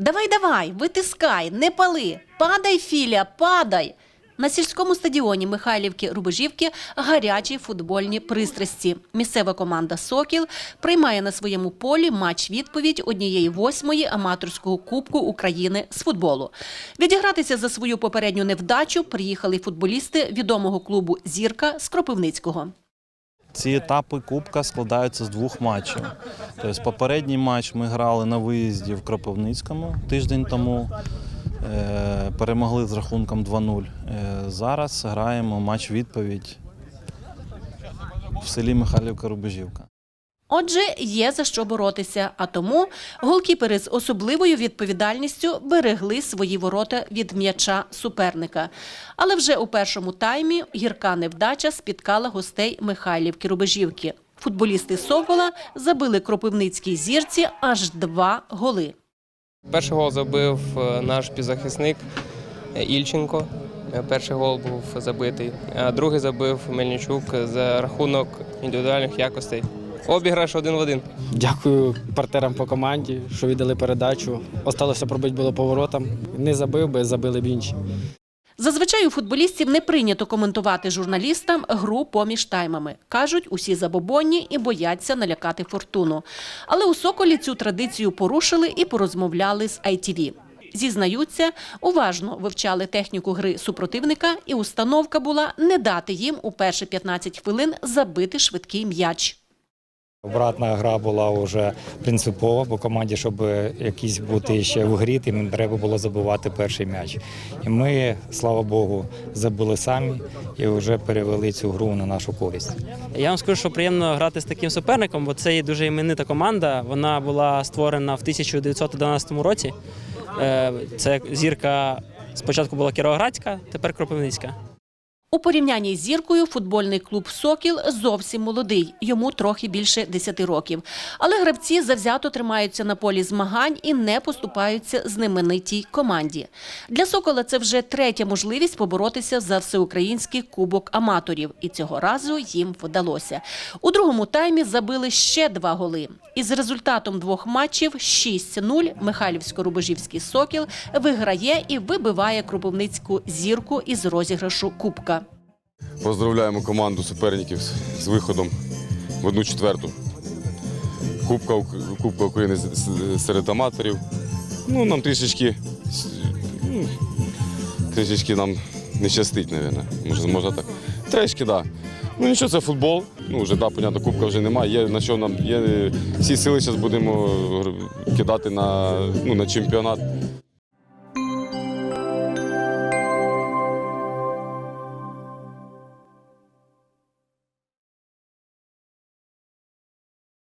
Давай, давай, витискай, не пали. Падай, Філя, падай. На сільському стадіоні Михайлівки Рубежівки гарячі футбольні пристрасті. Місцева команда Сокіл приймає на своєму полі матч відповідь однієї восьмої аматорського кубку України з футболу. Відігратися за свою попередню невдачу приїхали футболісти відомого клубу Зірка з Кропивницького. Ці етапи Кубка складаються з двох матчів. Тобто, попередній матч ми грали на виїзді в Кропивницькому тиждень тому. е, Перемогли з рахунком 2-0. Е, Зараз граємо матч відповідь в селі Михайлівка Рубежівка. Отже, є за що боротися. А тому голкіпери з особливою відповідальністю берегли свої ворота від м'яча суперника. Але вже у першому таймі гірка невдача спіткала гостей Михайлівки Рубежівки. Футболісти Сокола забили кропивницькій зірці аж два голи. Перший гол забив е, наш півзахисник е, Ільченко. Е, Перший гол був забитий, а другий забив Мельничук за рахунок індивідуальних якостей. Обіграш один в один. Дякую партнерам по команді, що віддали передачу. Осталося пробити було поворотом. Не забив би, забили б інші. Зазвичай у футболістів не прийнято коментувати журналістам гру поміж таймами. Кажуть, усі забобонні і бояться налякати фортуну. Але у Соколі цю традицію порушили і порозмовляли з ITV. Зізнаються, уважно вивчали техніку гри супротивника, і установка була не дати їм у перші 15 хвилин забити швидкий м'яч. Обратна гра була вже принципова, бо команді, щоб якісь бути ще в грі, тим треба було забивати перший м'яч. І ми, слава Богу, забили самі і вже перевели цю гру на нашу користь. Я вам скажу, що приємно грати з таким суперником, бо це дуже іменита команда. Вона була створена в 1911 році. Е, Це зірка спочатку була Кіровоградська, тепер Кропивницька. У порівнянні з зіркою футбольний клуб Сокіл зовсім молодий, йому трохи більше 10 років. Але гравці завзято тримаються на полі змагань і не поступаються знаменитій команді. Для Сокола це вже третя можливість поборотися за всеукраїнський кубок аматорів, і цього разу їм вдалося. У другому таймі забили ще два голи. Із результатом двох матчів 6-0 Михайлівсько-Рубежівський Сокіл виграє і вибиває Кропивницьку зірку із розіграшу кубка. Поздравляємо команду суперників з- виходом в одну четверту. Кубка, Кубка України серед аматорів. Ну, нам трішечки, ну, трішечки нам не щастить, мабуть. Може, можна так. Трішки, так. Да. Ну нічого, це футбол. Ну, вже, да, понятно, кубка вже немає. Є на що нам є всі сили зараз будемо кидати на, ну, на чемпіонат.